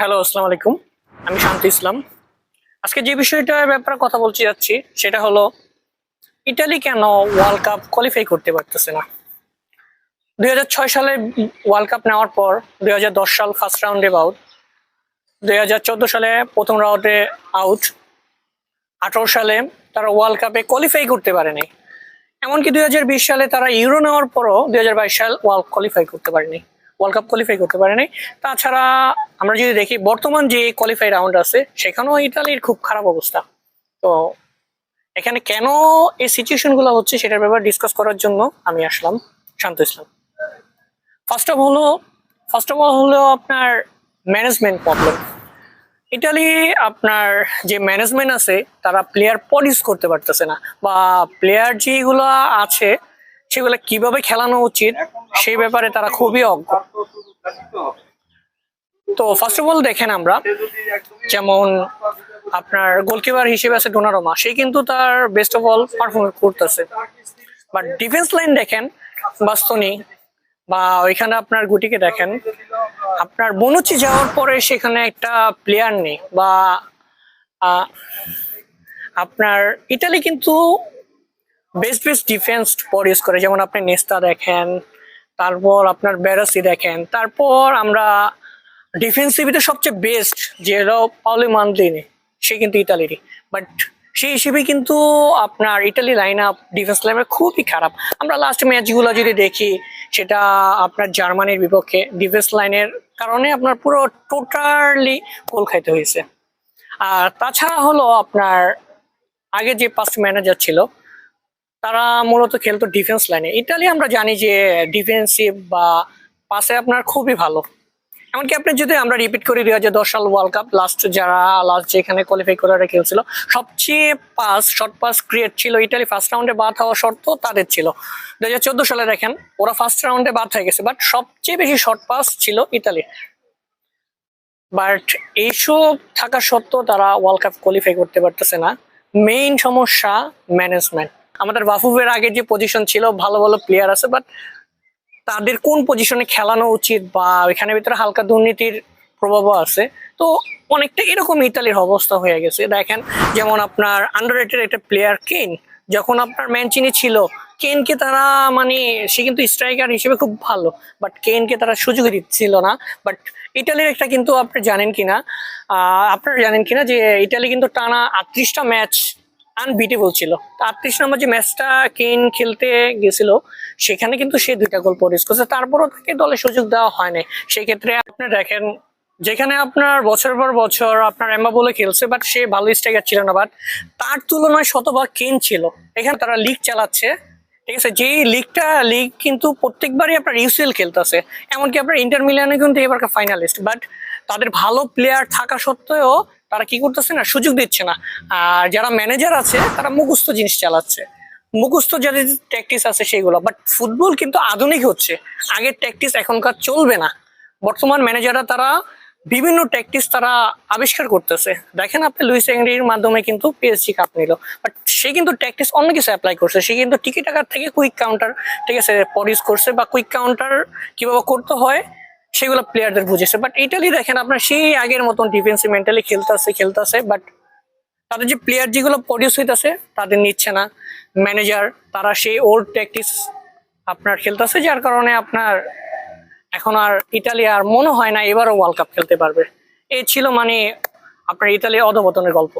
Hello, আসসালামু আলাইকুম। আমি শান্ত ইসলাম। আজকে যে বিষয়টার ব্যাপারে কথা বলতে যাচ্ছি, সেটা হলো, ইটালি কেন ওয়ার্ল্ড কাপ কোয়ালিফাই করতে পারতেছে না? দু হাজার ছয় সালে ওয়ার্ল্ড কাপ নেওয়ার পর দু হাজার দশ সাল ফার্স্ট রাউন্ডে আউট দু হাজার চোদ্দ সালে প্রথম রাউন্ডে আউট আঠারো সালে তারা ওয়ার্ল্ড কাপে কোয়ালিফাই করতে পারেনি। এমনকি দুই হাজার বিশ সালে তারা ইউরো নেওয়ার পরও দুই হাজার বাইশ সাল ওয়ার্ল্ড কোয়ালিফাই করতে পারেনি। ওয়ার্ল্ড কাপ কোয়ালিফাই করতে পারেনি তাছাড়া আমরা যদি দেখি, বর্তমান যে কোয়ালিফাই রাউন্ড আছে, সেখানেও ইতালির খুব খারাপ অবস্থা। তো এখানে কেন এই সিচুয়েশনগুলো হচ্ছে সেটার ব্যাপারে ডিসকাস করার জন্য আমি আসলাম, শান্ত ইসলাম ফার্স্ট অফ হলো ফার্স্ট অফ অল হলো আপনার ম্যানেজমেন্ট প্রবলেম ইটালি আপনার যে ম্যানেজমেন্ট আছে, তারা প্লেয়ার প্রডিউস করতে পারতেছে না। বা প্লেয়ার যেগুলো আছে, সেগুলো কীভাবে খেলানো উচিত সেই ব্যাপারে তারা খুবই অজ্ঞ। তো ফার্স্ট অফ অল দেখেন আমরা, যেমন আপনার গোলকিপার হিসেবে আছে ডোনারোমা, সে কিন্তু তার বেস্ট অফ অল পারফর্ম করতেছে। বাট ডিফেন্স লাইন দেখেন, বাস্তনি, বা ওইখানে আপনার গুটিকে দেখেন, আপনার বনুচি যাওয়ার পরে সেখানে একটা প্লেয়ার নেই, বা আপনার ইটালি কিন্তু বেস্ট বেস্ট ডিফেন্স প্রডিউস করে। যেমন আপনি নেস্তা দেখেন তারপর আপনার ব্যারাসি দেখেন, তারপর আমরা ডিফেন্সিভিতে সবচেয়ে বেস্ট যে হলো পাওলি মান্দিনি সে কিন্তু ইতালিরই। বাট সেই হিসেবে কিন্তু আপনার ইটালি লাইন আপ ডিফেন্স লাইনে খুবই খারাপ। আমরা লাস্ট ম্যাচগুলো যদি দেখি, সেটা আপনার জার্মানির বিপক্ষে ডিফেন্স লাইনের কারণে আপনার পুরো টোটালি গোল খাইতে হয়েছে। আর তাছাড়া হলো আপনার, আগে যে পাঁচ ম্যানেজার ছিল তারা মূলত খেলতো ডিফেন্স লাইনে ইতালি আমরা জানি যে ডিফেন্সিভ বা পাসে আপনার খুবই ভালো। এমনকি আপনি যদি আমরা রিপিট করি দুই হাজার দশ সাল ওয়ার্ল্ড কাপ লাস্ট যারা লাস্ট যেখানে কোয়ালিফাই করে খেলছিল, সবচেয়ে পাস শর্ট পাস ক্রিয়েট ছিল ইটালি ফার্স্ট রাউন্ডে বাদ হওয়া শর্ত তাদের ছিল। দু হাজার চোদ্দ সালে দেখেন, ওরা ফার্স্ট রাউন্ডে বাদ হয়ে গেছে বাট সবচেয়ে বেশি শর্ট পাস ছিল ইতালি বাট এইসব থাকা সত্ত্বেও তারা ওয়ার্ল্ড কাপ কোয়ালিফাই করতে পারতেছে না। মেইন সমস্যা ম্যানেজমেন্ট আমাদের বাফুফের আগে যে পজিশন ছিল, ভালো ভালো প্লেয়ার আছে বাট তাদের কোন পজিশনে খেলানো উচিত বা এখানে ভিতরে হালকা দুর্নীতির প্রভাবও আছে? তো অনেকটা এরকম ইতালির অবস্থা হয়ে গেছে। দেখেন, যেমন আপনার আন্ডার একটা প্লেয়ার কেন যখন আপনার ম্যানচিনি ছিল কেনকে তারা মানে সে কিন্তু স্ট্রাইকার হিসেবে খুব ভালো বাট কেনকে তারা সুযোগ দিচ্ছিল না। বাট ইটালির একটা কিন্তু আপনি জানেন কিনা আপনারা জানেন কিনা যে ইটালি কিন্তু টানা আটত্রিশটা ম্যাচ আনবিটেবল ছিল। আটত্রিশ নম্বর যে ম্যাচটা কেন খেলতে গেছিল, সেখানে কিন্তু সে দুইটা গোল পরিস করছে। তারপরও তাকে দলে সুযোগ দেওয়া হয় নাই। সেক্ষেত্রে আপনি দেখেন, যেখানে আপনার বছর পর বছর আপনার এম্বা বলে খেলছে বাট সে ভালো স্ট্রাইকার ছিল না। বাট তার তুলনায় শতভাগ কেন ছিল। এখানে তারা লিগ চালাচ্ছে। ঠিক আছে? যেই লিগটা লিগ কিন্তু প্রত্যেকবারই আপনার ইউসিএল খেলতেছে। এমনকি আপনার ইন্টার মিলানে কিন্তু এবারকার ফাইনালিস্ট বাট তাদের ভালো প্লেয়ার থাকা সত্ত্বেও তারা কি করতেছে না? সুযোগ দিচ্ছে না। আর যারা ম্যানেজার আছে, তারা মুখস্থ জিনিস চালাচ্ছে। মুখস্থ যাদের ট্যাকটিস আছে সেইগুলো। বাট ফুটবল কিন্তু আধুনিক হচ্ছে। আগের ট্যাকটিস এখনকার চলবে না। বর্তমান ম্যানেজাররা তারা বিভিন্ন ট্যাকটিস তারা আবিষ্কার করতেছে। দেখেন আপনি লুইস এংরির মাধ্যমে কিন্তু পিএসজি কাপ নিল। বাট সে কিন্তু ট্যাকটিস অন্য কিছু অ্যাপ্লাই করছে। সে কিন্তু টিকি টাকার থেকে কুইক কাউন্টার ঠিক আছে প্রডিউস করছে বা কুইক কাউন্টার কীভাবে করতে হয় সেগুলো প্লেয়ারদের বুঝেছে। বাট ইটালি দেখেন, আপনার সেই আগের মতন ডিফেন্সিভ মেন্টালি খেলতেছে খেলতেছে বাট তাদের যে প্লেয়ার যেগুলো প্রডিউস হইতেছে, তাদের নিচ্ছে না। ম্যানেজার তারা সেই ওল্ড ট্যাকটিস আপনার খেলতেছে, যার কারণে আপনার এখন আর ইতালি আর মনে হয় না এবারও ওয়ার্ল্ড কাপ খেলতে পারবে। এ ছিল মানে আপনার ইতালি অধপতনের গল্প।